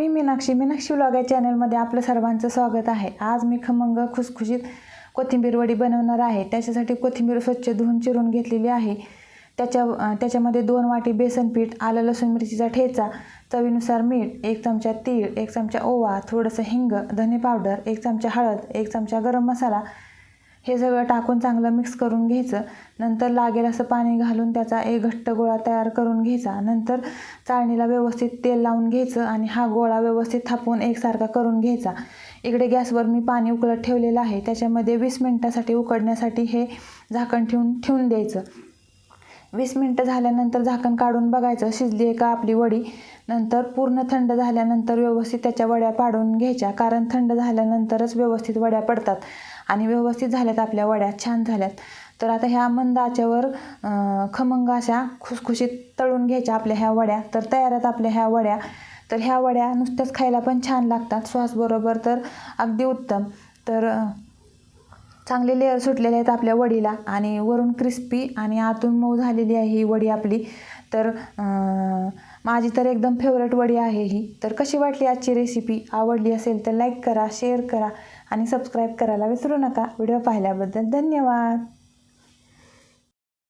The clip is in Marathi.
मी मीनाक्षी मीनाक्षी व्लॉग या चॅनलमध्ये आपलं सर्वांचं स्वागत आहे. आज मी खमंग खुसखुशीत कोथिंबीर वडी बनवणार आहे. त्याच्यासाठी कोथिंबीर स्वच्छ धुवून चिरून घेतलेली आहे. त्याच्या त्याच्यामध्ये दोन वाटी बेसन पीठ आलं लसूण मिरचीचा ठेचा चवीनुसार मीठ एक चमचा तीळ एक चमचा ओवा थोडंसं हिंग धने पावडर एक चमचा हळद एक चमचा गरम मसाला हे सगळं टाकून चांगलं मिक्स करून घ्यायचं. नंतर लागेल असं पाणी घालून त्याचा एक घट्ट गोळा तयार करून घ्यायचा. नंतर चाळणीला व्यवस्थित तेल लावून घ्यायचं आणि हा गोळा व्यवस्थित थापून एकसारखा करून घ्यायचा. इकडे गॅसवर मी पाणी उकळत ठेवलेलं आहे. त्याच्यामध्ये वीस मिनटासाठी उकडण्यासाठी हे झाकण ठेवून ठेवून द्यायचं. वीस मिनटं झाल्यानंतर झाकण काढून बघायचं शिजली आहे का आपली वडी? नंतर पूर्ण थंड झाल्यानंतर व्यवस्थित त्याच्या वड्या पाडून घ्यायच्या कारण थंड झाल्यानंतरच व्यवस्थित वड्या पडतात. आणि व्यवस्थित झाल्यात आपल्या वड्या छान झाल्यात. तर आता ह्या मंद आचेवर खमंग अशा खुसखुशीत तळून घ्यायच्या आपल्या ह्या वड्या. तर तयार आहेत आपल्या ह्या वड्या. तर ह्या वड्या नुसत्याच खायला पण छान लागतात. श्वासबरोबर तर अगदी उत्तम. तर चांगले लेअर सुटलेले आहेत आपल्या वडीला आणि वरून क्रिस्पी आणि आतून मऊ झालेली आहे ही वडी आपली. तर माझी तर एकदम फेवरेट वडी आहे ही. तर कशी वाटली आजची रेसिपी आवडली असेल तर लाईक करा शेअर करा आणि सबस्क्राईब करायला विसरू नका. व्हिडिओ पाहिल्याबद्दल धन्यवाद.